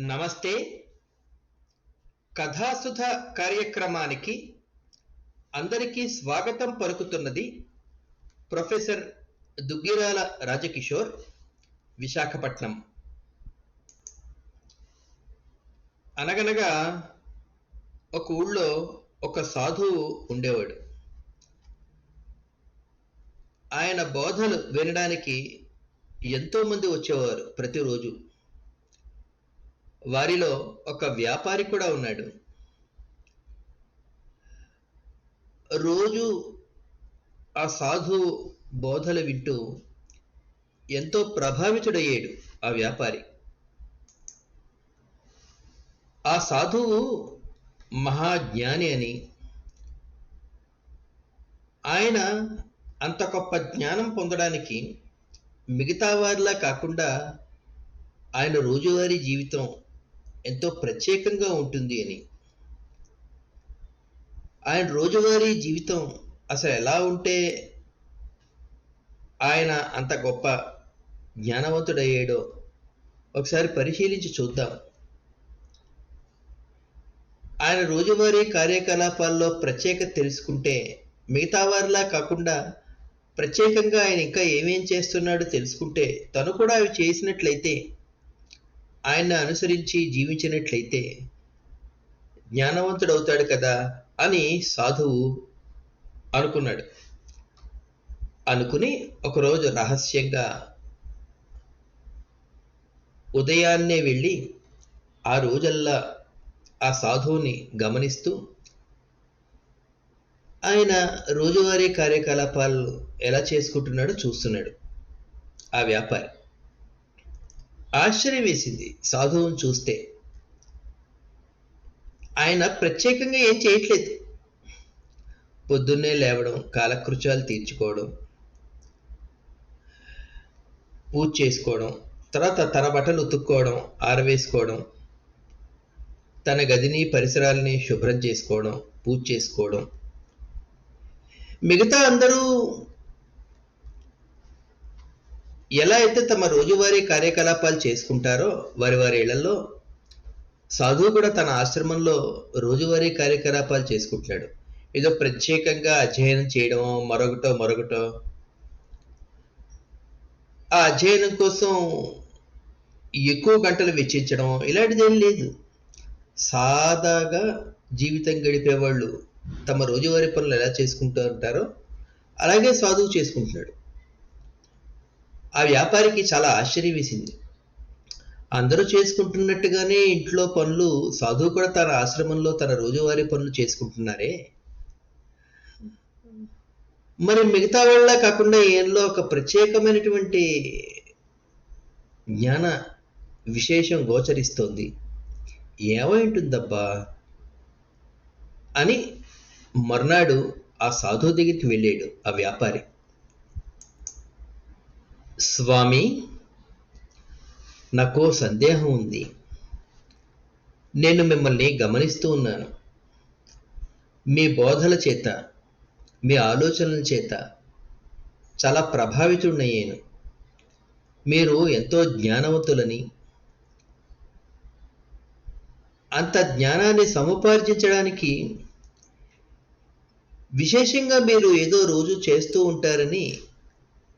నమస్తే. కథాసుధ కార్యక్రమానికి అందరికీ స్వాగతం పలుకుతున్నది ప్రొఫెసర్ దుగ్గిరాల రాజకిషోర్ విశాఖపట్నం. అనగనగా ఒక ఊళ్ళో ఒక సాధువు ఉండేవాడు. ఆయన బోధలు వినడానికి ఎంతో మంది వచ్చేవారు ప్రతిరోజు. వారిలో ఒక వ్యాపారి కూడా ఉన్నాడు. రోజు ఆ సాధు బోధలు వింటూ ఎంతో ప్రభావితుడయ్యాడు ఆ వ్యాపారి. ఆ సాధువు మహాజ్ఞాని అని. ఆయన అంత గొప్ప జ్ఞానం పొందడానికి మిగతా వారిలా కాకుండా ఆయన రోజువారీ జీవితం ఎంతో ప్రత్యేకంగా ఉంటుంది అని. ఆయన రోజువారీ జీవితం అసలు ఎలా ఉంటే ఆయన అంత గొప్ప జ్ఞానవంతుడయ్యాడో ఒకసారి పరిశీలించి చూద్దాం. ఆయన రోజువారీ కార్యకలాపాల్లో ప్రత్యేకత తెలుసుకుంటే మిగతా వారిలా కాకుండా ప్రత్యేకంగా ఆయన ఇంకా ఏమేం చేస్తున్నాడో తెలుసుకుంటే తను కూడా అవి చేసినట్లయితే ఆయన్ని అనుసరించి జీవించినట్లయితే జ్ఞానవంతుడవుతాడు కదా అని సాధువు అనుకున్నాడు. అనుకుని ఒకరోజు రహస్యంగా ఉదయాన్నే వెళ్ళి ఆ రోజల్లా ఆ సాధువుని గమనిస్తూ ఆయన రోజువారీ కార్యకలాపాలు ఎలా చేసుకుంటున్నాడో చూస్తున్నాడు ఆ వ్యాపారి. ఆశ్చర్యం వేసింది సాధువును చూస్తే. ఆయన ప్రత్యేకంగా ఏం చేయట్లేదు. పొద్దున్నే లేవడం కాలకృత్యాలు తీర్చుకోవడం పూజ చేసుకోవడం తర్వాత తన బట్టలు ఉతుక్కోవడం ఆరవేసుకోవడం తన గదిని పరిసరాలని శుభ్రం చేసుకోవడం పూజ చేసుకోవడం. మిగతా అందరూ ఎలా అయితే తమ రోజువారీ కార్యకలాపాలు చేసుకుంటారో వారి వారి ఇళ్ళలో సాధువు కూడా తన ఆశ్రమంలో రోజువారీ కార్యకలాపాలు చేసుకుంటున్నాడు. ఏదో ప్రత్యేకంగా అధ్యయనం చేయడం మరొకటో మరొకటో. ఆ అధ్యయనం కోసం ఎక్కువ గంటలు వెచ్చించడం ఇలాంటిదేం లేదు. సాదాగా జీవితం గడిపేవాళ్ళు తమ రోజువారీ పనులు ఎలా చేసుకుంటూ ఉంటారో అలాగే సాధువు చేసుకుంటున్నాడు. ఆ వ్యాపారికి చాలా ఆశ్చర్యం వేసింది. అందరూ చేసుకుంటున్నట్టుగానే ఇంట్లో పనులు సాధువు కూడా తన ఆశ్రమంలో తన రోజువారీ పనులు చేసుకుంటున్నారే? మరి మిగతా వాళ్ళ కాకుండా ఏంలో ఒక ప్రత్యేకమైనటువంటి జ్ఞాన విశేషం గోచరిస్తోంది. ఏమై ఉంటుందబ్బా? అని మర్నాడు ఆ సాధువు దగ్గరికి వెళ్ళాడు ఆ వ్యాపారి. స్వామి నాకు సందేహం ఉంది. నేను మిమ్మల్ని గమనిస్తూ ఉన్నాను. మీ బోధల చేత మీ ఆలోచనల చేత చాలా ప్రభావితుడయ్యాను. మీరు ఎంతో జ్ఞానవంతులని అంత జ్ఞానాన్ని సముపార్జించడానికి విశేషంగా మీరు ఏదో రోజు చేస్తూ ఉంటారని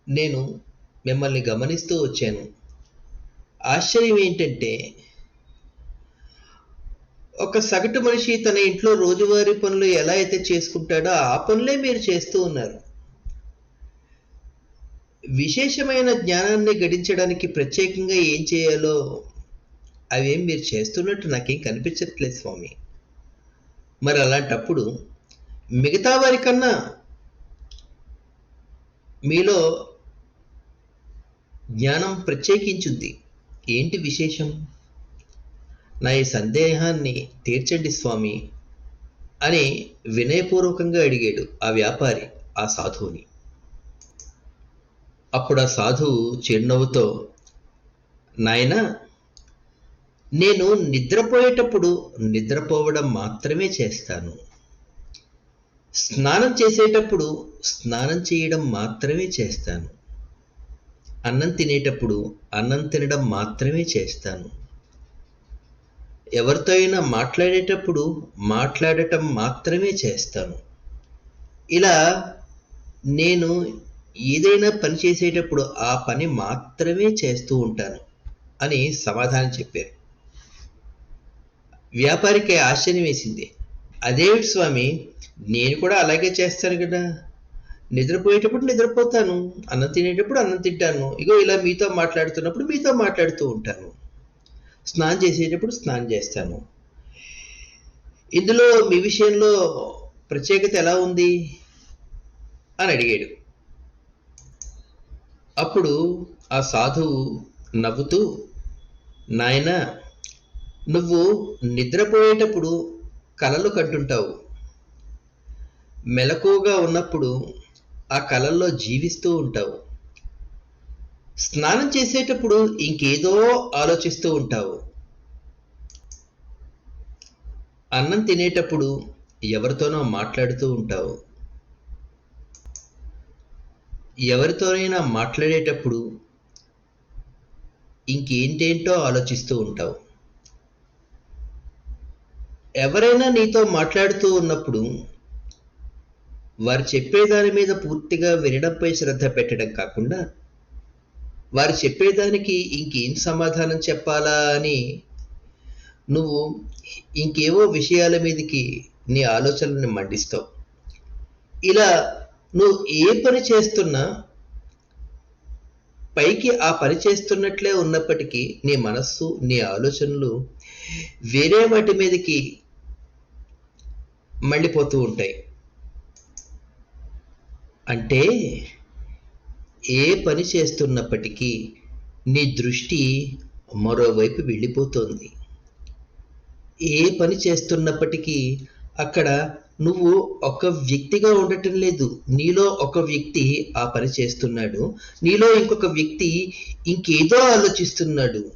నేను మిమ్మల్ని గమనిస్తూ వచ్చాను. ఆశ్చర్యం ఏంటంటే ఒక సగటు మనిషి తన ఇంట్లో రోజువారీ పనులు ఎలా అయితే చేసుకుంటాడో ఆ పనులే మీరు చేస్తూ ఉన్నారు. విశేషమైన జ్ఞానాన్ని గడించడానికి ప్రత్యేకంగా ఏం చేయాలో అవేం మీరు చేస్తున్నట్టు నాకేం కనిపించట్లేదు స్వామి. మరి అలాంటప్పుడు మిగతా వారికన్నా మీలో జ్ఞానం ప్రత్యేకించుద్ది ఏంటి విశేషం? నా ఈ సందేహాన్ని తీర్చండి స్వామి అని వినయపూర్వకంగా అడిగాడు ఆ వ్యాపారి ఆ సాధువుని. అప్పుడు ఆ సాధువు చిరునవ్వుతో నాయన నేను నిద్రపోయేటప్పుడు నిద్రపోవడం మాత్రమే చేస్తాను. స్నానం చేసేటప్పుడు స్నానం చేయడం మాత్రమే చేస్తాను. అన్నం తినేటప్పుడు అన్నం తినడం మాత్రమే చేస్తాను. ఎవరితో అయినా మాట్లాడేటప్పుడు మాట్లాడటం మాత్రమే చేస్తాను. ఇలా నేను ఏదైనా పని చేసేటప్పుడు ఆ పని మాత్రమే చేస్తూ ఉంటాను అని సమాధానం చెప్పారు. వ్యాపారికి ఆశ్చర్యం వేసింది. అదే స్వామి నేను కూడా అలాగే చేస్తాను కదా. నిద్రపోయేటప్పుడు నిద్రపోతాను అన్నం తినేటప్పుడు అన్నం తింటాను. ఇగో ఇలా మీతో మాట్లాడుతున్నప్పుడు మీతో మాట్లాడుతూ ఉంటాను. స్నానం చేసేటప్పుడు స్నానం చేస్తాను. ఇందులో మీ విషయంలో ప్రత్యేకత ఎలా ఉంది? అని అడిగాడు. అప్పుడు ఆ సాధువు నవ్వుతూ నాయన నువ్వు నిద్రపోయేటప్పుడు కలలు కంటుంటావు. మెలకువగా ఉన్నప్పుడు ఆ కలల్లో జీవిస్తూ ఉంటావు. స్నానం చేసేటప్పుడు ఇంకేదో ఆలోచిస్తూ ఉంటావు. అన్నం తినేటప్పుడు ఎవరితోనో మాట్లాడుతూ ఉంటావు. ఎవరితోనైనా మాట్లాడేటప్పుడు ఇంకేంటేంటో ఆలోచిస్తూ ఉంటావు. ఎవరైనా నీతో మాట్లాడుతూ ఉన్నప్పుడు వారు చెప్పేదాని మీద పూర్తిగా వినడంపై శ్రద్ధ పెట్టడం కాకుండా వారు చెప్పేదానికి ఇంకేం సమాధానం చెప్పాలా అని నువ్వు ఇంకేవో విషయాల మీదకి నీ ఆలోచనలను మండిస్తావు. ఇలా నువ్వు ఏ పని చేస్తున్నా పైకి ఆ పని చేస్తున్నట్లే ఉన్నప్పటికీ నీ మనస్సు నీ ఆలోచనలు వేరే వాటి మీదకి మళ్ళీపోతూ ఉంటాయి. అంటే ఏ పని చేస్తున్నప్పటికీ నీ దృష్టి మరోవైపు వెళ్ళిపోతోంది. ఏ పని చేస్తున్నప్పటికీ అక్కడ నువ్వు ఒక వ్యక్తిగా ఉండటం లేదు. నీలో ఒక వ్యక్తి ఆ పని చేస్తున్నాడు. నీలో ఇంకొక వ్యక్తి ఇంకేదో ఆలోచిస్తున్నాడు.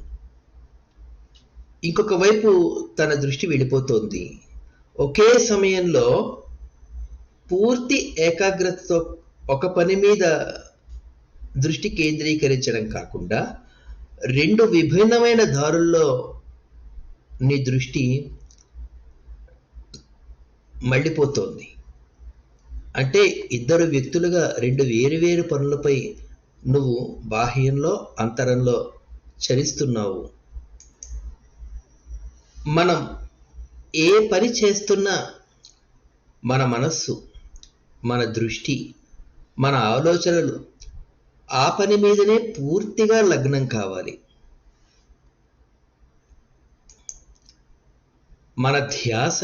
ఇంకొక వైపు తన దృష్టి వెళ్ళిపోతోంది. ఒకే సమయంలో పూర్తి ఏకాగ్రతతో ఒక పని మీద దృష్టి కేంద్రీకరించడం కాకుండా రెండు విభిన్నమైన దారుల్లో నీ దృష్టి మళ్ళీపోతోంది. అంటే ఇద్దరు వ్యక్తులుగా రెండు వేరువేరు పనులపై నువ్వు బాహ్యంలో అంతరంలో చలిస్తున్నావు మనం ఏ పని చేస్తున్నా మన మనస్సు మన దృష్టి మన ఆలోచనలు ఆ పని మీదనే పూర్తిగా లగ్నం కావాలి. మన ధ్యాస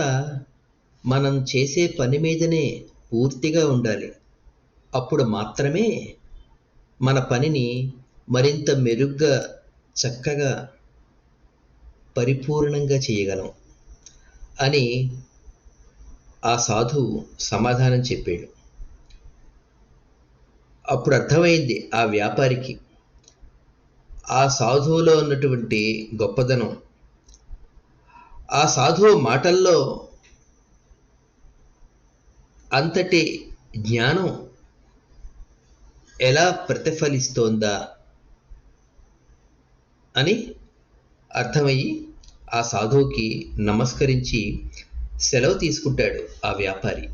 మనం చేసే పని మీదనే పూర్తిగా ఉండాలి. అప్పుడు మాత్రమే మన పనిని మరింత మెరుగ్గా చక్కగా పరిపూర్ణంగా చేయగలం అని ఆ సాధువు సమాధానం చెప్పాడు. అప్పుడు అర్థమైంది ఆ వ్యాపారికి. ఆ సాధువులో ఉన్నటువంటి గొప్పదనం. ఆ సాధువు మాటల్లో అంతటి జ్ఞానం ఎలా ప్రతిఫలిస్తోందా అని అర్థమయ్యి ఆ సాధువుకి నమస్కరించి సెలవు తీసుకుంటాడు ఆ వ్యాపారి.